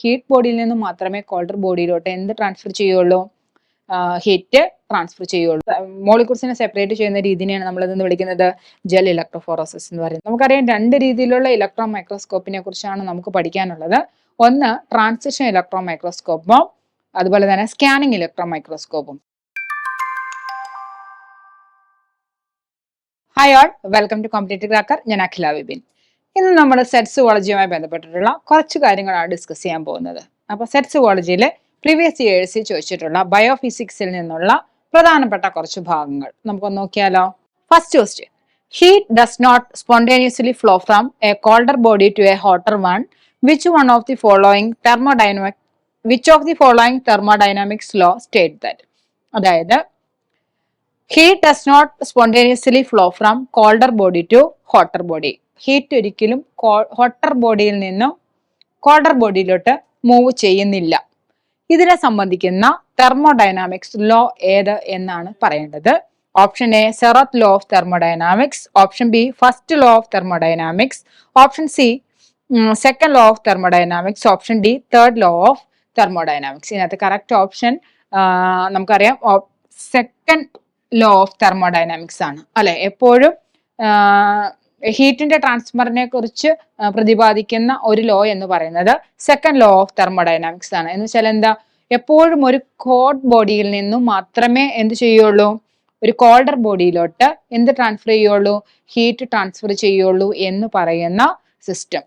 Heat ബോഡിയിൽ നിന്ന് മാത്രമേ കോൾഡർ ബോഡിയിലോട്ട് എന്ത് ട്രാൻസ്ഫർ ചെയ്യുള്ളൂ? ഹീറ്റ് ട്രാൻസ്ഫർ ചെയ്യുള്ളൂ. മോളിക്യൂൾസിനെ സെപ്പറേറ്റ് ചെയ്യുന്ന രീതിനെയാണ് നമ്മൾ ഇതെന്ന് വിളിക്കുന്നത് ജെൽ ഇലക്ട്രോഫോറോസിസ് എന്ന് പറയുന്നത്. നമുക്കറിയാം രണ്ട് രീതിയിലുള്ള ഇലക്ട്രോ മൈക്രോസ്കോപ്പിനെ കുറിച്ചാണ് നമുക്ക് പഠിക്കാനുള്ളത്. ഒന്ന് ട്രാൻസിഷൻ ഇലക്ട്രോൺ മൈക്രോസ്കോപ്പും അതുപോലെ തന്നെ scanning electro മൈക്രോസ്കോപ്പും hi all welcome to competitive cracker ഞാൻ അഖില വിപിൻ. ഇന്ന് നമ്മൾ സെറ്റ് സുവോളജിയുമായി ബന്ധപ്പെട്ടിട്ടുള്ള കുറച്ച് കാര്യങ്ങളാണ് ഡിസ്കസ് ചെയ്യാൻ പോകുന്നത്. അപ്പോൾ സെറ്റ് സുവോളജിയിലെ പ്രീവിയസ് ഇയേഴ്സിൽ ചോദിച്ചിട്ടുള്ള ബയോഫിസിക്സിൽ നിന്നുള്ള പ്രധാനപ്പെട്ട കുറച്ച് ഭാഗങ്ങൾ. നമുക്കൊന്ന് നോക്കിയാലോ? First question heat does not spontaneously flow from a colder body to a hotter one which one of the following thermodynamic which of the following thermodynamics law state that അതായത് heat does not spontaneously flow from colder body to hotter body heat ഒരിക്കലും hotter ബോഡിയിൽ നിന്നും colder ബോഡിയിലോട്ട് move ചെയ്യുന്നില്ല. ഇതിനെ സംബന്ധിക്കുന്ന thermodynamics law ഏത് എന്നാണ് പറയേണ്ടത്. Option A zeroth law of thermodynamics option B first law of thermodynamics option C second law of thermodynamics option D third law of thermodynamics ഇതിനകത്ത് കറക്റ്റ് ഓപ്ഷൻ നമുക്കറിയാം സെക്കൻഡ് ലോ ഓഫ് തെർമോഡൈനാമിക്സ് ആണ്. അല്ലെ? എപ്പോഴും ഹീറ്റിന്റെ ട്രാൻസ്ഫറിനെ കുറിച്ച് പ്രതിപാദിക്കുന്ന ഒരു ലോ എന്ന് പറയുന്നത് സെക്കൻഡ് ലോ ഓഫ് തെർമോഡൈനാമിക്സ് ആണ്. എന്ന് വെച്ചാൽ എന്താ? എപ്പോഴും ഒരു കോഡ് ബോഡിയിൽ നിന്നും മാത്രമേ എന്ത് ചെയ്യുള്ളൂ? ഒരു കോൾഡർ ബോഡിയിലോട്ട് എന്ത് ട്രാൻസ്ഫർ ചെയ്യുള്ളൂ? ഹീറ്റ് ട്രാൻസ്ഫർ ചെയ്യുള്ളൂ എന്ന് പറയുന്ന സിസ്റ്റം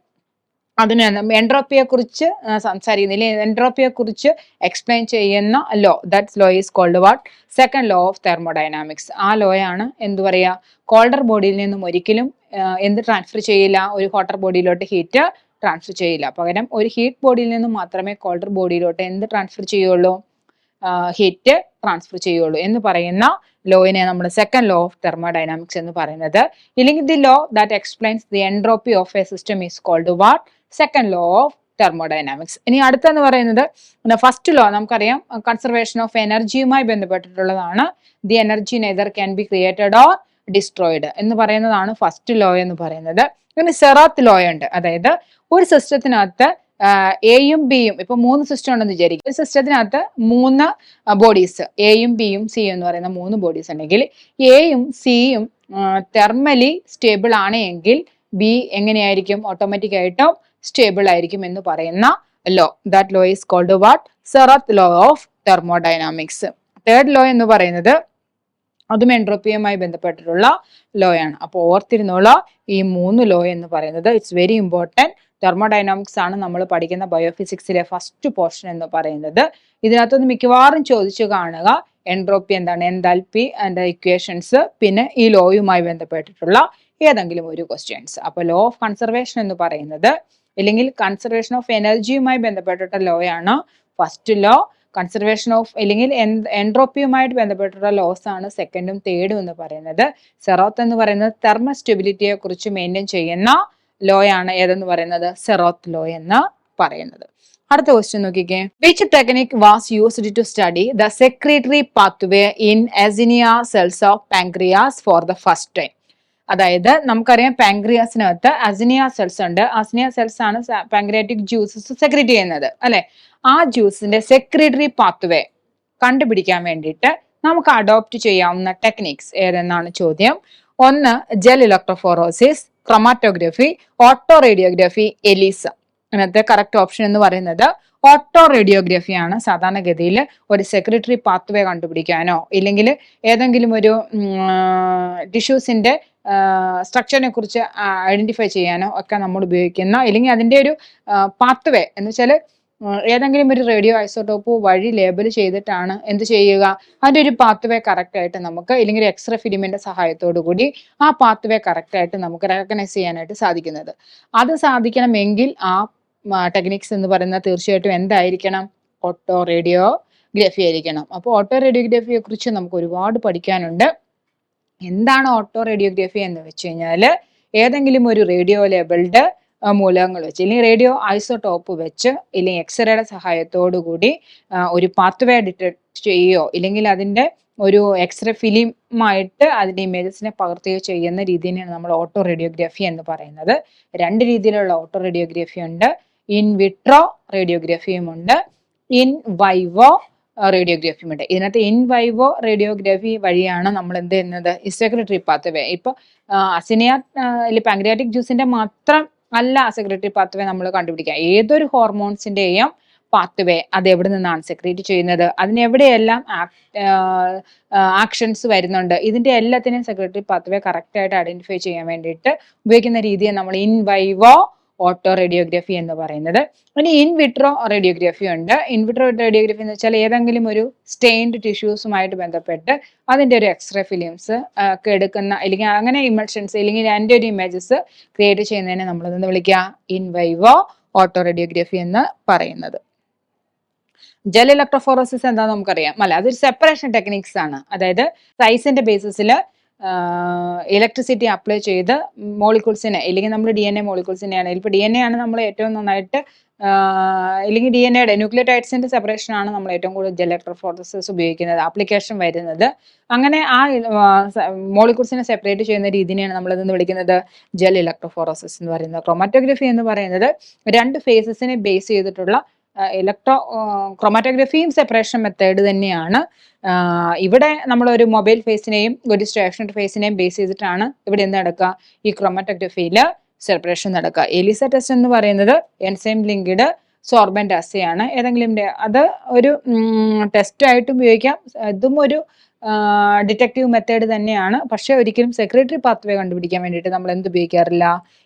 അതിന് എൻട്രോപ്പിയെ കുറിച്ച് സംസാരിക്കുന്നില്ല. എൻട്രോപ്പിയെ കുറിച്ച് എക്സ്പ്ലെയിൻ ചെയ്യുന്ന law that's law is called what second law of thermodynamics ആ ലോയാണ് എന്തു പറയുക? കോൾഡർ ബോഡിയിൽ നിന്നും ഒരിക്കലും എന്ത് ട്രാൻസ്ഫർ ചെയ്യില്ല ഒരു ഹോട്ടർ ബോഡിയിലോട്ട് ഹീറ്റ് ട്രാൻസ്ഫർ ചെയ്യില്ല. പകരം ഒരു ഹീറ്റ് ബോഡിയിൽ നിന്ന് മാത്രമേ കോൾഡർ ബോഡിയിലോട്ട് എന്ത് ട്രാൻസ്ഫർ ചെയ്യുള്ളൂ? ഹീറ്റ് ട്രാൻസ്ഫർ ചെയ്യുള്ളൂ എന്ന് പറയുന്ന ലോയിനെ നമ്മൾ സെക്കൻഡ് ലോ ഓഫ് തെർമോഡൈനാമിക്സ് എന്ന് പറയുന്നത്. ഇല്ലെങ്കിൽ the law that explains the entropy of a system is called what second law of thermodynamics ഇനി അടുത്തെന്ന് പറയുന്നത് ഫസ്റ്റ് ലോ നമുക്കറിയാം കൺസർവേഷൻ ഓഫ് എനർജിയുമായി ബന്ധപ്പെട്ടിട്ടുള്ളതാണ്. The energy neither can be created or destroyed എന്ന് പറയുന്നതാണ് ഫസ്റ്റ് ലോ എന്ന് പറയുന്നത്. പിന്നെ സെറാത്ത് ലോ ഉണ്ട്. അതായത് ഒരു സിസ്റ്റത്തിനകത്ത് എയും ബിയും ഇപ്പൊ മൂന്ന് സിസ്റ്റം ഉണ്ടെന്ന് വിചാരിക്കും ഒരു സിസ്റ്റത്തിനകത്ത് മൂന്ന് ബോഡീസ് എയും ബിയും സിയും എന്ന് പറയുന്ന മൂന്ന് ബോഡീസ് ഉണ്ടെങ്കിൽ എയും സിയും തെർമലി സ്റ്റേബിൾ ആണ് എങ്കിൽ ബി എങ്ങനെയായിരിക്കും? ഓട്ടോമാറ്റിക് ആയിട്ടും സ്റ്റേബിൾ ആയിരിക്കും എന്ന് പറയുന്ന law that law is called what zeroth law of thermodynamics third law എന്ന് പറയുന്നത് അതും എൻട്രോപ്പിയുമായി ബന്ധപ്പെട്ടിട്ടുള്ള ലോ ആണ് അപ്പോൾ ഓർത്തിരുന്നുള്ള ഈ മൂന്ന് ലോ എന്ന് പറയുന്നത് ഇറ്റ്സ് വെരി ഇമ്പോർട്ടന്റ് തെർമോഡൈനാമിക്സ് ആണ് നമ്മൾ പഠിക്കുന്ന ബയോഫിസിക്സിലെ ഫസ്റ്റ് പോർഷൻ എന്ന് പറയുന്നത്. ഇതിനകത്തുനിന്ന് മിക്കവാറും ചോദിച്ചു കാണുക എൻട്രോപ്പി എന്താണ് എൻതാൽപി ആൻഡ് ഇക്വേഷൻസ് പിന്നെ ഈ ലോയുമായി ബന്ധപ്പെട്ടിട്ടുള്ള ഏതെങ്കിലും ഒരു ക്വസ്റ്റ്യൻസ് അപ്പോൾ ലോ ഓഫ് കൺസർവേഷൻ എന്ന് പറയുന്നത് അല്ലെങ്കിൽ കൺസർവേഷൻ ഓഫ് എനർജിയുമായി ബന്ധപ്പെട്ടിട്ട ലോയാണ് ഫസ്റ്റ് ലോ കൺസർവേഷൻ ഓഫ് അല്ലെങ്കിൽ എൻട്രോപ്പിയുമായിട്ട് ബന്ധപ്പെട്ടുള്ള ലോസ് ആണ് സെക്കൻഡും തേർഡും എന്ന് പറയുന്നത്. സെറോത്ത് എന്ന് പറയുന്നത് തെർമ സ്റ്റെബിലിറ്റിയെ കുറിച്ച് മെയിന്റെയിൻ ചെയ്യുന്ന ലോ ആണ് ഏതെന്ന് പറയുന്നത്? സെറോത്ത് ലോ എന്ന് പറയുന്നത്. അടുത്ത ക്വസ്റ്റ്യൻ നോക്കിക്കേ. Which technique was used to study the secretory pathway in acinar cells of pancreas for the first time അതായത് നമുക്കറിയാം പാങ്ക്രിയാസിനകത്ത് അസിനിയ സെൽസ് ഉണ്ട്. അസിനിയ സെൽസ് ആണ് പാങ്ക്രിയാറ്റിക് ജ്യൂസസ് സെക്രേറ്റ് ചെയ്യുന്നത് അല്ലെ? ആ ജ്യൂസിന്റെ സെക്രട്ടറി പാത്വേ കണ്ടുപിടിക്കാൻ വേണ്ടിയിട്ട് നമുക്ക് അഡോപ്റ്റ് ചെയ്യാവുന്ന ടെക്നിക്സ് ഏതെന്നാണ് ചോദ്യം? ഒന്ന് gel electrophoresis chromatography autoradiography ELISA ഇന്നത്തെ കറക്റ്റ് ഓപ്ഷൻ എന്ന് പറയുന്നത് ഓട്ടോ റേഡിയോഗ്രഫി ആണ്. സാധാരണഗതിയിൽ ഒരു സെക്രട്ടറി പാത്വേ കണ്ടുപിടിക്കാനോ ഇല്ലെങ്കിൽ ഏതെങ്കിലും ഒരു ടിഷ്യൂസിന്റെ സ്ട്രക്ചറിനെ കുറിച്ച് ഐഡന്റിഫൈ ചെയ്യാനോ ഒക്കെ നമ്മൾ ഉപയോഗിക്കുന്ന അല്ലെങ്കിൽ അതിന്റെ ഒരു പാത്വേ എന്ന് വെച്ചാൽ ഏതെങ്കിലും ഒരു റേഡിയോ ഐസോടോപ്പ് വഴി ലേബൽ ചെയ്തിട്ടാണ് എന്ത് ചെയ്യുക? അതിന്റെ ഒരു പാത്വേ കറക്റ്റ് ആയിട്ട് നമുക്ക് ഇല്ലെങ്കിൽ എക്സ്റേ ഫിലിമിന്റെ സഹായത്തോടു കൂടി ആ പാത്വേ കറക്റ്റ് ആയിട്ട് നമുക്ക് റെക്കഗ്നൈസ് ചെയ്യാനായിട്ട് സാധിക്കുന്നത്. അത് സാധിക്കണമെങ്കിൽ ആ ടെക്നിക്സ് എന്ന് പറയുന്ന തീർച്ചയായിട്ടും എന്തായിരിക്കണം? ഓട്ടോ റേഡിയോ ഗ്രഫി ആയിരിക്കണം. അപ്പോൾ ഓട്ടോ റേഡിയോഗ്രഫിയെ കുറിച്ച് നമുക്ക് ഒരുപാട് പഠിക്കാനുണ്ട്. എന്താണ് ഓട്ടോ റേഡിയോഗ്രഫി എന്ന് വെച്ച് കഴിഞ്ഞാൽ ഏതെങ്കിലും ഒരു റേഡിയോ ലേബിൾഡ് മൂലകങ്ങൾ വെച്ച്. ഇല്ലെങ്കിൽ റേഡിയോ ഐസോടോപ്പ് വെച്ച് ഇല്ലെങ്കിൽ എക്സ്റേയുടെ സഹായത്തോടു കൂടി ഒരു പാത്വേ ഡിറ്റക്ട് ചെയ്യുകയോ ഇല്ലെങ്കിൽ അതിന്റെ ഒരു എക്സ്റേ ഫിലിമായിട്ട് അതിന്റെ ഇമേജസിനെ പകർത്തുകയോ ചെയ്യുന്ന രീതിയാണ് നമ്മൾ ഓട്ടോ റേഡിയോഗ്രാഫി എന്ന് പറയുന്നത്. രണ്ട് രീതിയിലുള്ള ഓട്ടോ റേഡിയോഗ്രാഫി ഉണ്ട്. ഇൻ വിട്രോ റേഡിയോഗ്രഫിയും ഉണ്ട്. ഇൻ വൈവോ റേഡിയോഗ്രാഫിയും ഉണ്ട്. ഇതിനകത്ത് ഇൻ വൈവോ റേഡിയോഗ്രാഫി വഴിയാണ് നമ്മൾ എന്ത് ചെയ്യുന്നത്? സെക്രട്ടറി പാത്വേ ഇപ്പൊ അസിനിയ പാങ്ക്രിയാറ്റിക് ജ്യൂസിന്റെ മാത്രം അല്ല സെക്രട്ടറി പാത്വേ നമ്മൾ കണ്ടുപിടിക്കുക ഏതൊരു ഹോർമോൺസിന്റെയും പാത്വേ അത് എവിടെ നിന്നാണ് സെക്രേറ്റ് ചെയ്യുന്നത്? അതിനെവിടെയെല്ലാം ആക്ഷൻസ് വരുന്നുണ്ട്? ഇതിന്റെ എല്ലാത്തിനെയും സെക്രട്ടറി പാത്വേ കറക്റ്റ് ആയിട്ട് ഐഡന്റിഫൈ ചെയ്യാൻ വേണ്ടിയിട്ട് ഉപയോഗിക്കുന്ന രീതിയെ നമ്മൾ ഇൻ വൈവോ ഓട്ടോ റേഡിയോഗ്രാഫി എന്ന് പറയുന്നത്. ഇനി ഇൻവിട്രോ റേഡിയോഗ്രഫി ഉണ്ട്. ഇൻവിട്രോ റേഡിയോഗ്രഫി എന്ന് വെച്ചാൽ ഏതെങ്കിലും ഒരു സ്റ്റെയിൻഡ് ടിഷ്യൂസുമായിട്ട് ബന്ധപ്പെട്ട് അതിന്റെ ഒരു എക്സ്റേ ഫിലിംസ് ഒക്കെ എടുക്കുന്ന അല്ലെങ്കിൽ അങ്ങനെ ഇമൽഷൻസ് അല്ലെങ്കിൽ രണ്ട് ഒരു ഇമേജസ് ക്രിയേറ്റ് ചെയ്യുന്നതിനെ നമ്മൾ എന്ന് വിളിക്കുക? ഇൻവൈവോ ഓട്ടോ റേഡിയോഗ്രാഫി എന്ന് പറയുന്നത്. ജെൽ ഇലക്ട്രോഫോറോസിസ് എന്താണെന്ന് നമുക്കറിയാം. അല്ല അതൊരു സെപ്പറേഷൻ ടെക്നിക്സ് ആണ്. അതായത് സൈസിന്റെ ബേസിസിൽ ഇലക്ട്രിസിറ്റി അപ്ലൈ ചെയ്ത് മോളിക്യൂൾസിനെ അല്ലെങ്കിൽ നമ്മൾ ഡി എൻ എ മോളിക്യൂൾസിനെയാണ് ഇപ്പോൾ ഡി എൻ എ ആണ് നമ്മൾ ഏറ്റവും നന്നായിട്ട് അല്ലെങ്കിൽ ഡി എൻ എയുടെ ന്യൂക്ലിയോടൈഡ്സിന്റെ സെപ്പറേഷൻ ആണ് നമ്മൾ ഏറ്റവും കൂടുതൽ ജെൽ ഇലക്ട്രോഫോറസിസ് ഉപയോഗിക്കുന്നത് ആപ്ലിക്കേഷൻ വരുന്നത്. അങ്ങനെ ആ മോളിക്യൂൾസിനെ സെപ്പറേറ്റ് ചെയ്യുന്ന രീതിനെയാണ് നമ്മൾ ഇതെന്ന് വിളിക്കുന്നത് ജെൽ ഇലക്ട്രോഫോറസിസ് എന്ന് പറയുന്നത്. ക്രോമാറ്റോഗ്രഫി എന്ന് പറയുന്നത് രണ്ട് ഫേസസിനെ ബേസ് ചെയ്തിട്ടുള്ള ഇലക്ട്രോ ക്രോമാറ്റോഗ്രഫിയും സെപ്പറേഷൻ മെത്തേഡ് തന്നെയാണ്. ഇവിടെ നമ്മൾ ഒരു മൊബൈൽ ഫേസിനെയും ഒരു സ്റ്റേഷനറി ഫേസിനെയും ബേസ് ചെയ്തിട്ടാണ് ഇവിടെ എന്ത് നടക്കുക? ഈ ക്രോമാറ്റോഗ്രഫിയിൽ സെപ്പറേഷൻ നടക്കുക. എലിസ ടെസ്റ്റ് എന്ന് പറയുന്നത് എൻസൈം ലിങ്ക്ഡ് സോർബന്റ് അസയാണ് ഏതെങ്കിലും അത് ഒരു ടെസ്റ്റ് ആയിട്ട് ഉപയോഗിക്കാം. ഇതും ഒരു ഡിറ്റക്റ്റീവ് മെത്തേഡ് തന്നെയാണ്. പക്ഷേ ഒരിക്കലും സെക്രട്ടറി പാത്വേ കണ്ടുപിടിക്കാൻ വേണ്ടിയിട്ട് നമ്മൾ എന്ത് ഉപയോഗിക്കാറില്ല?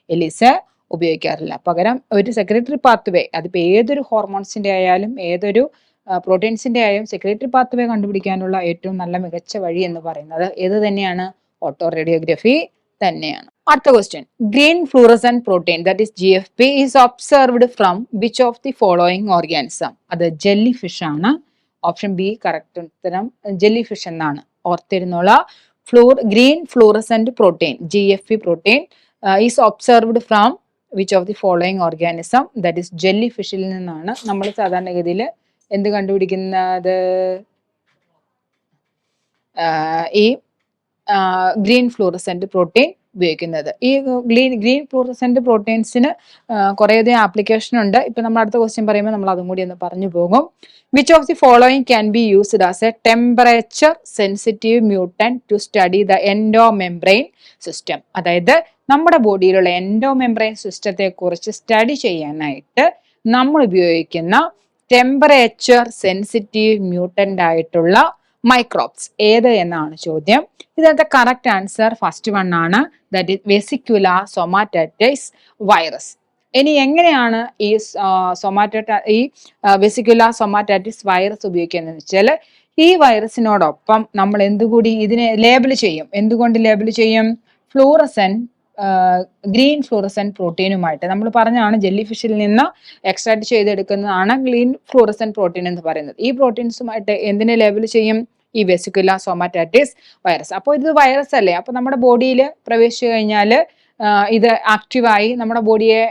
എലിസ ഉപയോഗിക്കാറില്ല. പകരം ഒരു സെക്രട്ടറി പാത്വേ അതിപ്പോൾ ഏതൊരു ഹോർമോൺസിന്റെ ആയാലും ഏതൊരു പ്രോട്ടീൻസിന്റെ ആയാലും സെക്രട്ടറി പാത്വേ കണ്ടുപിടിക്കാനുള്ള ഏറ്റവും നല്ല മികച്ച വഴി എന്ന് പറയുന്നത് ഏത് തന്നെയാണ്? ഓട്ടോ റേഡിയോഗ്രഫി തന്നെയാണ്. അടുത്ത question green fluorescent protein that is G F P is observed from which of the following organism അത് ജെല്ലി ഫിഷ് ആണ്. ഓപ്ഷൻ ബി കറക്റ്റ് ഉത്തരം ജെല്ലി ഫിഷ് എന്നാണ് ഓർത്തിരുന്നുള്ള fluor green fluorescent protein G F P protein is observed from which of the following organism that is jelly ഫിഷിൽ നിന്നാണ് നമ്മൾ സാധാരണഗതിയിൽ എന്ത് കണ്ടുപിടിക്കുന്നത്? ഈ ഗ്രീൻ ഫ്ലൂറസെന്റ് പ്രോട്ടീൻ ഉപയോഗിക്കുന്നത്. ഈ ഗ്രീൻ ഗ്രീൻ ഫ്ലൂറസെന്റ് പ്രോട്ടീൻസിന് കുറേയധികം ആപ്ലിക്കേഷൻ ഉണ്ട്. ഇപ്പൊ നമ്മൾ അടുത്ത ക്വസ്റ്റ്യൻ പറയുമ്പോൾ നമ്മൾ അതും കൂടി ഒന്ന് പറഞ്ഞു പോകും. Which of the following can be used as a temperature sensitive mutant to study the endomembrane system അതായത് നമ്മുടെ ബോഡിയിലുള്ള എൻഡോ മെംബ്രെയിൻ സിസ്റ്റത്തെ കുറിച്ച് സ്റ്റഡി ചെയ്യാനായിട്ട് നമ്മൾ ഉപയോഗിക്കുന്ന ടെമ്പറേച്ചർ സെൻസിറ്റീവ് മ്യൂട്ടന്റ് ആയിട്ടുള്ള മൈക്രോബ്സ് ഏത് എന്നാണ് ചോദ്യം. ഇതിനകത്തെ കറക്റ്റ് ആൻസർ ഫസ്റ്റ് വൺ ആണ്. That is vesicular stomatitis virus ഇനി എങ്ങനെയാണ് ഈ സൊമാറ്റ ഈ വെസിക്കുല സൊമാറ്റൈറ്റിസ് വൈറസ് ഉപയോഗിക്കുന്നത് വെച്ചാൽ ഈ വൈറസിനോടൊപ്പം നമ്മൾ എന്തുകൂടി ഇതിനെ ലേബിൾ ചെയ്യും. എന്തുകൊണ്ട് ലേബിൾ ചെയ്യും? ഫ്ലൂറസൻ ഗ്രീൻ ഫ്ലൂറസൻ പ്രോട്ടീനുമായിട്ട്. നമ്മൾ പറഞ്ഞാണ് ജെല്ലി ഫിഷിൽ നിന്ന് എക്സ്ട്രാക്ട് ചെയ്തെടുക്കുന്നതാണ് ഗ്രീൻ ഫ്ലൂറസൻ പ്രോട്ടീൻ എന്ന് പറയുന്നത്. ഈ പ്രോട്ടീൻസുമായിട്ട് എന്തിനെ ലേബൽ ചെയ്യും? ഈ വെസിക്കുല സോമാറ്റാറ്റിസ് വൈറസ്. അപ്പോൾ ഇത് വൈറസ് അല്ലേ? അപ്പോൾ നമ്മുടെ ബോഡിയിൽ പ്രവേശിച്ചു കഴിഞ്ഞാൽ ഇത് ആക്റ്റീവായി നമ്മുടെ ബോഡിയെ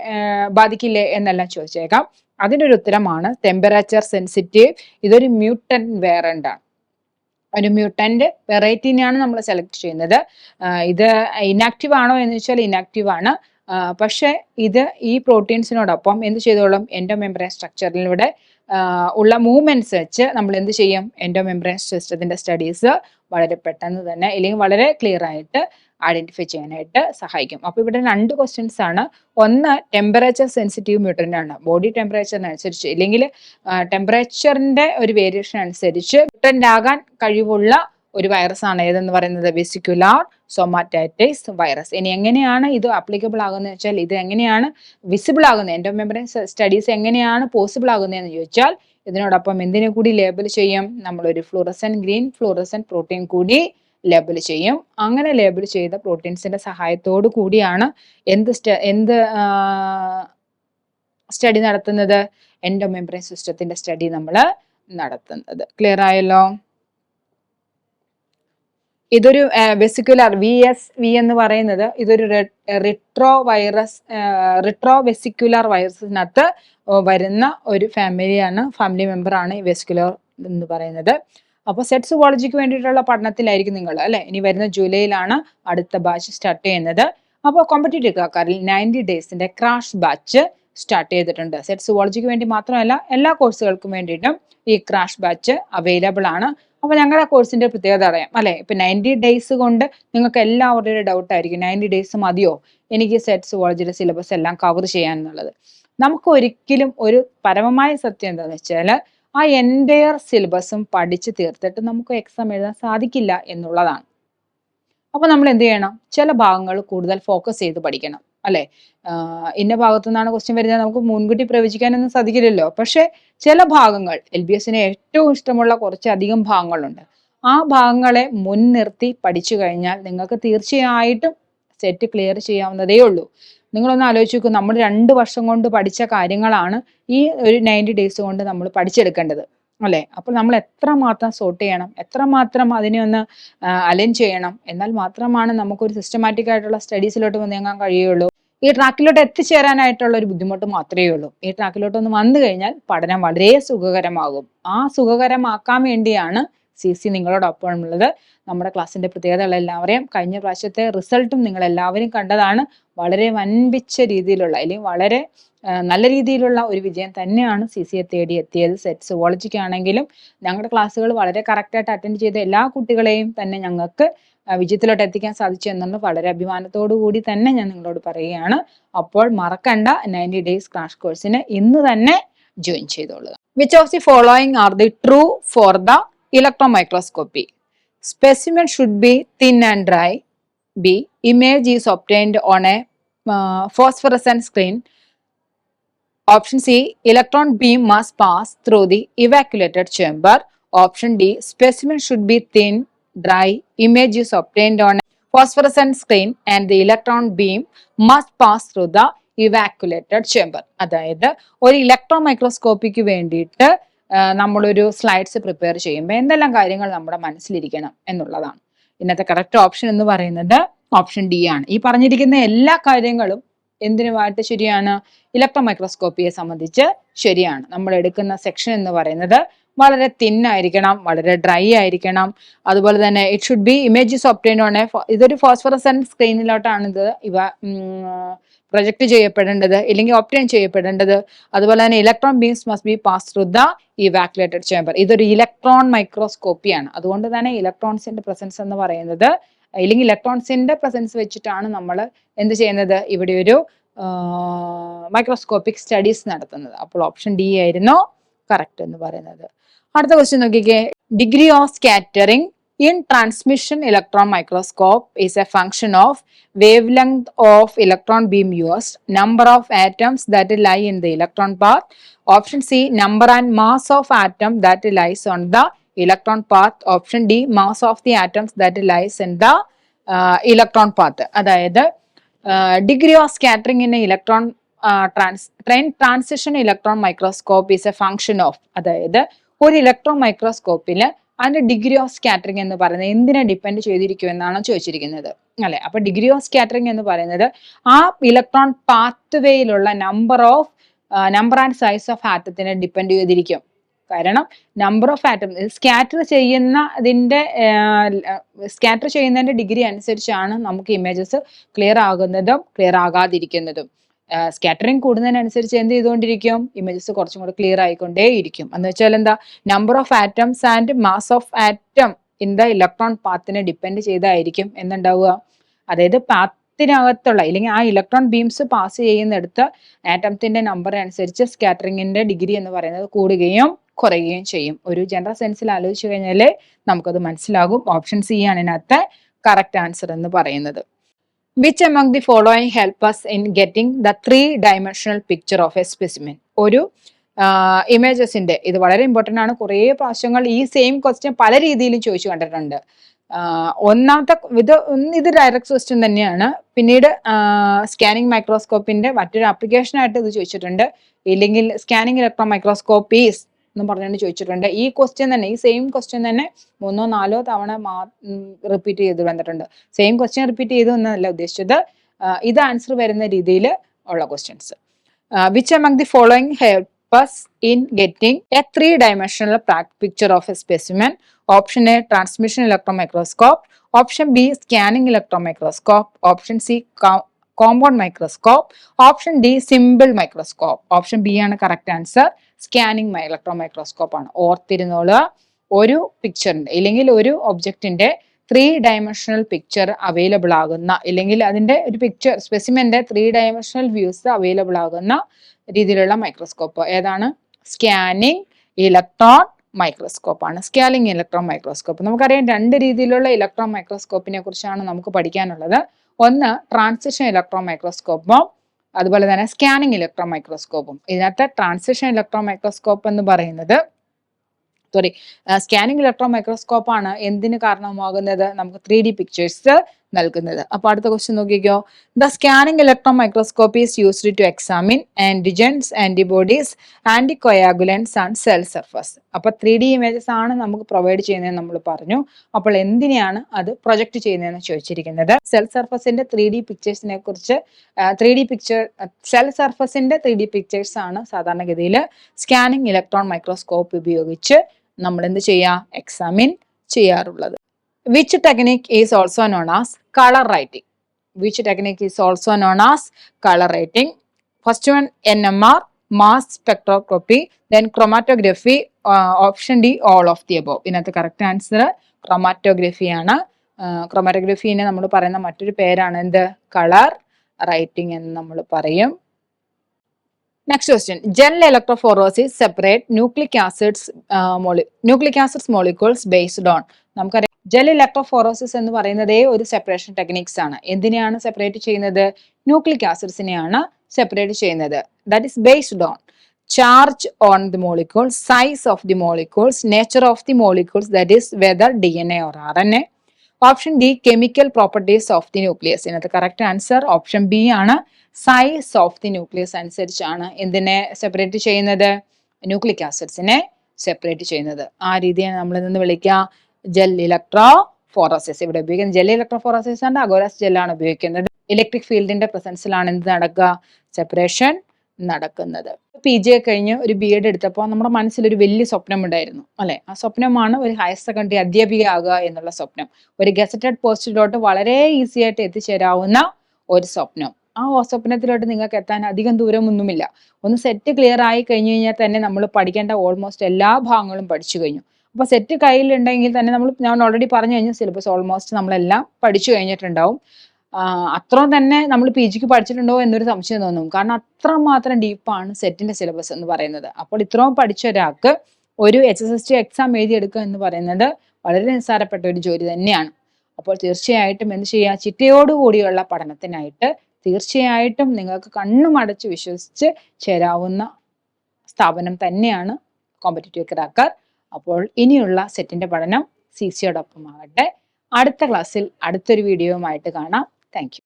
ബാധിക്കില്ലേ എന്നെല്ലാം ചോദിച്ചേക്കാം. അതിനൊരു ഉത്തരമാണ് ടെമ്പറേച്ചർ സെൻസിറ്റീവ്. ഇതൊരു മ്യൂട്ടൻ വേറണ്ടാണ് ഒരു മ്യൂട്ടന്റ് വെറൈറ്റിനെയാണ് നമ്മൾ സെലക്ട് ചെയ്യുന്നത്. ഇത് ഇനാക്റ്റീവ് ആണോ എന്ന് വെച്ചാൽ ഇനാക്റ്റീവ് ആണ്. പക്ഷേ ഇത് ഈ പ്രോട്ടീൻസിനോടൊപ്പം എന്ത് ചെയ്തോളും? എൻഡോ മെമ്പറൈൻ സ്ട്രക്ചറിലൂടെ ഉള്ള മൂവ്മെന്റ്സ് വെച്ച് നമ്മൾ എന്ത് ചെയ്യും? എൻഡോ മെമ്പറൈൻ സിസ്റ്റത്തിന്റെ സ്റ്റഡീസ് വളരെ പെട്ടെന്ന് തന്നെ അല്ലെങ്കിൽ വളരെ ക്ലിയർ ആയിട്ട് ഐഡന്റിഫൈ ചെയ്യാനായിട്ട് സഹായിക്കും. അപ്പോൾ ഇവിടെ രണ്ട് ക്വസ്റ്റ്യൻസ് ആണ്. ഒന്ന് ടെമ്പറേച്ചർ സെൻസിറ്റീവ് മ്യൂട്ടന്റ് ആണ്. ബോഡി ടെമ്പറേച്ചറിനനുസരിച്ച് ഇല്ലെങ്കിൽ ടെമ്പറേച്ചറിന്റെ ഒരു വേരിയേഷൻ അനുസരിച്ച് മ്യൂട്ടന്റ് ആകാൻ കഴിവുള്ള ഒരു വൈറസ് ആണ് ഏതെന്ന് പറയുന്നത്? വെസിക്കുലാർ സൊമാറ്റൈറ്റിസ് വൈറസ് ഇനി എങ്ങനെയാണ് ഇത് അപ്ലിക്കബിൾ ആകുന്നത് വെച്ചാൽ ഇത് എങ്ങനെയാണ് വിസിബിൾ ആകുന്നത്? എന്റെ മെമ്പറി സ്റ്റഡീസ് എങ്ങനെയാണ് പോസിബിൾ ആകുന്നതെന്ന് ചോദിച്ചാൽ ഇതിനോടൊപ്പം എന്തിനു കൂടി ലേബൽ ചെയ്യും? നമ്മളൊരു ഫ്ലൂറസൻ ഗ്രീൻ ഫ്ലൂറസൻ പ്രോട്ടീൻ കൂടി ലേബൽ ചെയ്യും. അങ്ങനെ ലേബിൾ ചെയ്ത പ്രോട്ടീൻസിന്റെ സഹായത്തോടു കൂടിയാണ് എന്ത് എന്ത് സ്റ്റഡി നടത്തുന്നത്? എൻഡോ മെമ്പറൈൻ സിസ്റ്റത്തിന്റെ സ്റ്റഡി നമ്മൾ നടത്തുന്നത്. ക്ലിയർ ആയല്ലോ? ഇതൊരു വെസിക്കുലർ വി എസ് വി എന്ന് പറയുന്നത് ഇതൊരു റിട്രോ വൈറസ് റിട്രോ വെസിക്കുലർ വൈറസിനകത്ത് വരുന്ന ഒരു ഫാമിലിയാണ് ഫാമിലി മെമ്പറാണ് ഈ വെസിക്കുലർ എന്ന് പറയുന്നത്. അപ്പോൾ സെറ്റ് സുവോളജിക്ക് വേണ്ടിയിട്ടുള്ള പഠനത്തിലായിരിക്കും നിങ്ങൾ അല്ലെ? ഇനി വരുന്ന ജൂലൈയിലാണ് അടുത്ത ബാച്ച് സ്റ്റാർട്ട് ചെയ്യുന്നത്. അപ്പോൾ കോമ്പറ്റേറ്റീവ് കാക്കാരിൽ നയന്റി ഡേയ്സിന്റെ ക്രാഷ് ബാച്ച് സ്റ്റാർട്ട് ചെയ്തിട്ടുണ്ട്. സെറ്റ് സുവോളജിക്ക് വേണ്ടി മാത്രമല്ല എല്ലാ കോഴ്സുകൾക്കും വേണ്ടിയിട്ടും ഈ ക്രാഷ് ബാച്ച് അവൈലബിൾ ആണ്. അപ്പോൾ ഞങ്ങളുടെ കോഴ്സിന്റെ പ്രത്യേകത അറിയാം അല്ലെ? ഇപ്പൊ നയന്റി ഡേയ്സ് കൊണ്ട് നിങ്ങൾക്ക് എല്ലാവരുടെയും ഡൗട്ട് ആയിരിക്കും നയന്റി ഡേയ്സ് മതിയോ? എനിക്ക് സെറ്റ് സുവോളജിയുടെ സിലബസ് എല്ലാം കവർ ചെയ്യാൻ എന്നുള്ളത് നമുക്ക് ഒരിക്കലും ഒരു പരമമായ സത്യം എന്താണെന്ന് വെച്ചാൽ ആ എന്റയർ സിലബസും പഠിച്ച് തീർത്തിട്ട് നമുക്ക് എക്സാം എഴുതാൻ സാധിക്കില്ല എന്നുള്ളതാണ്. അപ്പോൾ നമ്മൾ എന്ത് ചെയ്യണം? ചില ഭാഗങ്ങൾ കൂടുതൽ ഫോക്കസ് ചെയ്ത് പഠിക്കണം അല്ലെ? ഇന്ന ഭാഗത്തു നിന്നാണ് ക്വസ്റ്റ്യൻ വരുന്നത് നമുക്ക് മുൻകൂട്ടി പ്രവചിക്കാനൊന്നും സാധിക്കില്ലല്ലോ. പക്ഷെ ചില ഭാഗങ്ങൾ എൽ ബി എസിന് ഏറ്റവും ഇഷ്ടമുള്ള കുറച്ചധികം ഭാഗങ്ങളുണ്ട്. ആ ഭാഗങ്ങളെ മുൻനിർത്തി പഠിച്ചു കഴിഞ്ഞാൽ നിങ്ങൾക്ക് തീർച്ചയായിട്ടും സെറ്റ് ക്ലിയർ ചെയ്യാവുന്നതേ ഉള്ളൂ നിങ്ങളൊന്ന് ആലോചിച്ച് നോക്കൂ നമ്മൾ രണ്ട് വർഷം കൊണ്ട് പഠിച്ച കാര്യങ്ങളാണ് ഈ ഒരു നയന്റി ഡേയ്സ് കൊണ്ട് നമ്മൾ പഠിച്ചെടുക്കേണ്ടത്. അല്ലേ? അപ്പോൾ നമ്മൾ എത്ര മാത്രം സോർട്ട് ചെയ്യണം? എത്ര മാത്രം അതിനെ ഒന്ന് അലൈൻ ചെയ്യണം? എന്നാൽ മാത്രമാണ് നമുക്കൊരു സിസ്റ്റമാറ്റിക് ആയിട്ടുള്ള സ്റ്റഡീസിലോട്ട് വന്ന് നീങ്ങാൻ കഴിയുള്ളൂ. ഈ ട്രാക്കിലോട്ട് എത്തിച്ചേരാനായിട്ടുള്ള ഒരു ബുദ്ധിമുട്ട് മാത്രമേ ഉള്ളൂ. ഈ ട്രാക്കിലോട്ട് ഒന്ന് വന്നു കഴിഞ്ഞാൽ പഠനം വളരെ സുഖകരമാകും. ആ സുഖകരമാക്കാൻ വേണ്ടിയാണ് സി സി നിങ്ങളോടൊപ്പം ഉള്ളത്. നമ്മുടെ ക്ലാസ്സിന്റെ പ്രത്യേകതകളെല്ലാം എല്ലാവരെയും കഴിഞ്ഞ പ്രാവശ്യത്തെ റിസൾട്ടും നിങ്ങൾ എല്ലാവരും കണ്ടതാണ്. വളരെ വൻപിച്ച രീതിയിലുള്ള അല്ലെങ്കിൽ വളരെ നല്ല രീതിയിലുള്ള ഒരു വിജയം തന്നെയാണ് സി സിയെ തേടി എത്തിയത്. സെറ്റ് സുവോളജിക്കാണെങ്കിലും ഞങ്ങളുടെ ക്ലാസ്സുകൾ വളരെ കറക്റ്റായിട്ട് അറ്റൻഡ് ചെയ്ത എല്ലാ കുട്ടികളെയും തന്നെ ഞങ്ങൾക്ക് വിജയത്തിലോട്ട് എത്തിക്കാൻ സാധിച്ചു എന്നുള്ളത് വളരെ അഭിമാനത്തോടു കൂടി തന്നെ ഞാൻ നിങ്ങളോട് പറയുകയാണ്. അപ്പോൾ മറക്കണ്ട നയന്റി ഡേയ്സ് ക്രാഷ് കോഴ്സിന് ഇന്ന് തന്നെ join ചെയ്തോളുക. Which of the following are the true for the electron microscopy specimen should be thin and dry be image is obtained on a phosphorescent screen Option C, electron beam must pass through the evacuated chamber. Option D, specimen should be thin, dry, image is obtained on a phosphorescent screen and the electron beam must pass through the evacuated chamber അതായത് ഒരു electron microscopic വേണ്ടിയിട്ട് നമ്മളൊരു slides prepare ചെയ്യുമ്പോൾ എന്തെല്ലാം കാര്യങ്ങൾ നമ്മുടെ മനസ്സിലിരിക്കണം എന്നുള്ളതാണ്. ഇന്നത്തെ കറക്റ്റ് ഓപ്ഷൻ എന്ന് പറയുന്നത് ഓപ്ഷൻ ഡി ആണ്. ഈ പറഞ്ഞിരിക്കുന്ന എല്ലാ കാര്യങ്ങളും എന്തിനുമായിട്ട് ശരിയാണ്? ഇലക്ട്രോ മൈക്രോസ്കോപ്പിയെ സംബന്ധിച്ച് ശരിയാണ്. നമ്മൾ എടുക്കുന്ന സെക്ഷൻ എന്ന് പറയുന്നത് വളരെ തിൻ ആയിരിക്കണം വളരെ ഡ്രൈ ആയിരിക്കണം. അതുപോലെ തന്നെ it should be images obtain on a ഇതൊരു ഫോസ്ഫറസൻ സ്ക്രീനിലോട്ടാണ് ഇത് ഇവ പ്രൊജക്ട് ചെയ്യപ്പെടേണ്ടത് ഇല്ലെങ്കിൽ ഒപ്റ്റൈൻ ചെയ്യപ്പെടേണ്ടത്. അതുപോലെ തന്നെ electron beams must be pass through the evacuated chamber ഇതൊരു ഇലക്ട്രോൺ മൈക്രോസ്കോപ്പിയാണ് അതുകൊണ്ട് തന്നെ ഇലക്ട്രോൺസിന്റെ പ്രസൻസ് എന്ന് പറയുന്നത് ഇല്ലെങ്കിൽ ഇലക്ട്രോൺസിന്റെ പ്രസൻസ് വെച്ചിട്ടാണ് നമ്മൾ എന്ത് ചെയ്യുന്നത്? ഇവിടെ ഒരു മൈക്രോസ്കോപ്പിക് സ്റ്റഡീസ് നടത്തുന്നത്. അപ്പോൾ ഓപ്ഷൻ ഡി ആയിരുന്നു കറക്റ്റ് എന്ന് പറയുന്നത്. അടുത്ത ക്വസ്റ്റ്യൻ നോക്കിക്കേ. Degree of scattering in transmission electron microscope is a function of wavelength of electron beam used number of atoms that lie in the electron path option C number and mass of atom that lies on the electron path option D mass of the atoms that lies in the electron path അതായത് degree of scattering in electron trans train transition electron microscope is a function of അതായത് ഒരു electron മൈക്രോസ്കോപ്പിൽ അതിന്റെ degree of scattering എന്ന് പറയുന്നത് എന്തിനെ depend ചെയ്തിരിക്കും എന്നാണ് ചോദിച്ചിരിക്കുന്നത്. അല്ലെ? അപ്പൊ ഡിഗ്രി ഓഫ് സ്കാറ്ററിംഗ് എന്ന് പറയുന്നത് ആ electron path വേയിലുള്ള number of number and size of ആറ്റത്തിനെ depend ചെയ്തിരിക്കും. കാരണം നമ്പർ ഓഫ് ആറ്റം സ്കാറ്റർ ചെയ്യുന്ന അതിന്റെ സ്കാറ്റർ ചെയ്യുന്നതിന്റെ ഡിഗ്രി അനുസരിച്ചാണ് നമുക്ക് ഇമേജസ് ക്ലിയർ ആകുന്നതും ക്ലിയർ ആകാതിരിക്കുന്നതും. സ്കാറ്ററിങ് കൂടുന്നതിനനുസരിച്ച് എന്ത് ചെയ്തുകൊണ്ടിരിക്കും? ഇമേജസ് കുറച്ചും കൂടെ ക്ലിയർ ആയിക്കൊണ്ടേയിരിക്കും. എന്ന് വെച്ചാൽ എന്താ? Number of atoms and mass of atom in the electron പാത്തിനെ depend ചെയ്തായിരിക്കും. എന്നുണ്ടാവുക അതായത് പാത്തിനകത്തുള്ള അല്ലെങ്കിൽ ആ ഇലക്ട്രോൺ ബീംസ് പാസ് ചെയ്യുന്നിടത്ത് ആറ്റംത്തിന്റെ നമ്പർ അനുസരിച്ച് സ്കാറ്ററിങ്ങിന്റെ ഡിഗ്രി എന്ന് പറയുന്നത് കൂടുകയും കുറയുകയും ചെയ്യും. ഒരു ജനറൽ സെൻസിൽ ആലോചിച്ചു കഴിഞ്ഞാൽ നമുക്കത് മനസ്സിലാകും. ഓപ്ഷൻ സി ആണ് ഇതിനകത്തെ കറക്റ്റ് ആൻസർ എന്ന് പറയുന്നത്. Which among the following help us in getting the three dimensional picture of a specimen ഒരു ഇമേജസിന്റെ ഇത് വളരെ ഇമ്പോർട്ടന്റ് ആണ്. കുറേ പ്രാവശ്യങ്ങൾ ഈ സെയിം ക്വസ്റ്റ്യൻ പല രീതിയിലും ചോദിച്ചു കണ്ടിട്ടുണ്ട്. ഒന്നാമത്തെ ഇത് ഇത് ഡയറക്റ്റ് ക്വസ്റ്റ്യൻ തന്നെയാണ്. പിന്നീട് സ്കാനിങ് മൈക്രോസ്കോപ്പിന്റെ മറ്റൊരു ആപ്ലിക്കേഷനായിട്ട് ഇത് ചോദിച്ചിട്ടുണ്ട്. ഇല്ലെങ്കിൽ സ്കാനിങ് ഇലക്ട്രോൺ മൈക്രോസ്കോപ്പീസ് എന്ന് പറഞ്ഞുകൊണ്ട് ചോദിച്ചിട്ടുണ്ട്. ഈ ക്വസ്റ്റ്യൻ തന്നെ ഈ സെയിം ക്വസ്റ്റ്യൻ തന്നെ മൂന്നോ നാലോ തവണ റിപ്പീറ്റ് ചെയ്ത് വന്നിട്ടുണ്ട്. സെയിം ക്വസ്റ്റ്യൻ റിപ്പീറ്റ് ചെയ്തു എന്നല്ല ഉദ്ദേശിച്ചത്. ഇത് ആൻസർ വരുന്ന രീതിയിൽ ഉള്ള questions which among the following helps in getting a three dimensional picture of a specimen option A transmission electron microscope option B scanning electron microscope option C compound microscope option D simple microscope option B ആണ് correct answer scanning electro microscope ആണ് ഓർത്തിരുന്നോളുക. ഒരു പിക്ചറിന്റെ ഇല്ലെങ്കിൽ ഒരു ഒബ്ജക്റ്റിന്റെ three dimensional picture available ആകുന്ന ഇല്ലെങ്കിൽ അതിന്റെ ഒരു പിക്ചർ സ്പെസിമെന്റെ ത്രീ ഡയമെൻഷണൽ വ്യൂസ് അവൈലബിൾ ആകുന്ന രീതിയിലുള്ള മൈക്രോസ്കോപ്പ് ഏതാണ്? സ്കാനിങ് ഇലക്ട്രോൺ മൈക്രോസ്കോപ്പ് ആണ് സ്കാനിങ് ഇലക്ട്രോൺ മൈക്രോസ്കോപ്പ് നമുക്കറിയാം രണ്ട് രീതിയിലുള്ള ഇലക്ട്രോൺ മൈക്രോസ്കോപ്പിനെ കുറിച്ചാണ് നമുക്ക് പഠിക്കാനുള്ളത്. ഒന്ന് ട്രാൻസിഷൻ ഇലക്ട്രോൺ മൈക്രോസ്കോപ്പും അതുപോലെ തന്നെ സ്കാനിങ് ഇലക്ട്രോ മൈക്രോസ്കോപ്പും ഇതിനകത്ത് ട്രാൻസിഷൻ ഇലക്ട്രോ മൈക്രോസ്കോപ്പ് എന്ന് പറയുന്നത് സോറി സ്കാനിങ് ഇലക്ട്രോ മൈക്രോസ്കോപ്പാണ് എന്തിന് കാരണമാകുന്നത്? നമുക്ക് ത്രീ ഡി പിക്ചേഴ്സ് നൽകുന്നത്. അപ്പൊ അടുത്ത ക്വസ്റ്റ്യൻ നോക്കിക്കോ. The scanning electron microscopy used to examine antigens antibodies anticoagulants and cell surface അപ്പൊ ത്രീ ഡി ഇമേജസ് ആണ് നമുക്ക് പ്രൊവൈഡ് ചെയ്യുന്നതെന്ന് നമ്മൾ പറഞ്ഞു. അപ്പോൾ എന്തിനെയാണ് അത് പ്രൊജക്ട് ചെയ്യുന്നതെന്ന് ചോദിച്ചിരിക്കുന്നത്. സെൽ സർഫസിന്റെ ത്രീ ഡി പിക്ചേഴ്സിനെ കുറിച്ച് ത്രീ ഡി പിക്ചർ സെൽ സർഫസിന്റെ ത്രീ ഡി പിക്ചേഴ്സ് ആണ് സാധാരണഗതിയിൽ സ്കാനിങ് ഇലക്ട്രോൺ മൈക്രോസ്കോപ്പ് ഉപയോഗിച്ച് നമ്മൾ എന്ത് ചെയ്യുക? എക്സാമിൻ ചെയ്യാറുള്ളത്. Which technique is also known as colour writing which technique is also known as colour writing first one N M R mass spectroscopy then chromatography option D all of the above ഇതിനകത്ത് correct answer chromatography ആണ്. ക്രൊമാറ്റോഗ്രഫീനെ നമ്മൾ പറയുന്ന മറ്റൊരു പേരാണ് എന്ത്? Colour writing എന്ന് നമ്മൾ പറയും. Next question gel electrophoresis separate nucleic acids mole nucleic acids molecules based on നമുക്കറിയാം ജെൽ ഇലക്ട്രോഫോറോസിസ് എന്ന് പറയുന്നതേ ഒരു സെപ്പറേഷൻ ടെക്നിക്സ് ആണ്. എന്തിനെയാണ് സെപ്പറേറ്റ് ചെയ്യുന്നത്? ന്യൂക്ലിക് ആസിഡ്സിനെയാണ് സെപ്പറേറ്റ് ചെയ്യുന്നത്. That is based on charge on the molecule size of the molecules nature of the molecules that is whether D N A or R N A option D chemical properties of the nucleus ഇതിനകത്ത് correct answer option B ആണ്. Size of the nucleus അനുസരിച്ചാണ് എന്തിനെ separate ചെയ്യുന്നത്? Nucleic ആസിഡ്സിനെ separate ചെയ്യുന്നത്. ആ രീതിയാണ് നമ്മൾ നിന്ന് വിളിക്കുക. ജെൽ ഇലക്ട്രോ ഫോറോസിസ് ഇവിടെ ഉപയോഗിക്കുന്നത് ജെൽ ഇലക്ട്രോ ഫോറോസിസ് ആണ് അഗോരാസ് ജെല്ലാണ് ഉപയോഗിക്കുന്നത് ഇലക്ട്രിക് ഫീൽഡിന്റെ പ്രസൻസിലാണ് എന്ത് നടക്കുക? സെപ്പറേഷൻ നടക്കുന്നത്. പി ജി കഴിഞ്ഞ് ഒരു ബി എഡ് എടുത്തപ്പോൾ നമ്മുടെ മനസ്സിൽ ഒരു വലിയ സ്വപ്നം ഉണ്ടായിരുന്നു അല്ലെ? ആ സ്വപ്നമാണ് ഒരു ഹയർ സെക്കൻഡറി അധ്യാപിക ആകുക എന്നുള്ള സ്വപ്നം. ഒരു ഗസറ്റഡ് പോസ്റ്റിലോട്ട് വളരെ ഈസി ആയിട്ട് എത്തിച്ചേരാവുന്ന ഒരു സ്വപ്നം. ആ സ്വപ്നത്തിലോട്ട് നിങ്ങൾക്ക് എത്താൻ അധികം ദൂരമൊന്നുമില്ല. ഒന്ന് സെറ്റ് ക്ലിയർ ആയി കഴിഞ്ഞു കഴിഞ്ഞാൽ തന്നെ നമ്മൾ പഠിക്കേണ്ട ഓൾമോസ്റ്റ് എല്ലാ ഭാഗങ്ങളും പഠിച്ചു കഴിഞ്ഞു. അപ്പൊ സെറ്റ് കയ്യിലുണ്ടെങ്കിൽ തന്നെ നമ്മൾ ഞാൻ ഓൾറെഡി പറഞ്ഞു കഴിഞ്ഞു സിലബസ് ഓൾമോസ്റ്റ് നമ്മളെല്ലാം പഠിച്ചു കഴിഞ്ഞിട്ടുണ്ടാവും. അത്രയും തന്നെ നമ്മൾ പി ജിക്ക് പഠിച്ചിട്ടുണ്ടോ എന്നൊരു സംശയം തോന്നും. കാരണം അത്രമാത്രം ഡീപ്പാണ് സെറ്റിന്റെ സിലബസ് എന്ന് പറയുന്നത്. അപ്പോൾ ഇത്രയും പഠിച്ച ഒരാൾക്ക് ഒരു H S S T exam എഴുതിയെടുക്കുക എന്ന് പറയുന്നത് വളരെ നിസ്സാരപ്പെട്ട ഒരു ജോലി തന്നെയാണ്. അപ്പോൾ തീർച്ചയായിട്ടും എന്ത് ചെയ്യുക ചിട്ടയോടുകൂടിയുള്ള പഠനത്തിനായിട്ട് തീർച്ചയായിട്ടും നിങ്ങൾക്ക് കണ്ണുമടച്ച് വിശ്വസിച്ച് ചേരാവുന്ന സ്ഥാപനം തന്നെയാണ് കോമ്പറ്റേറ്റീവ് ക്രാക്കർ അപ്പോൾ ഇനിയുള്ള സെറ്റിന്റെ പഠനം സി സിയോടൊപ്പം ആകട്ടെ അടുത്ത ക്ലാസ്സിൽ അടുത്തൊരു വീഡിയോയുമായിട്ട് കാണാം. താങ്ക്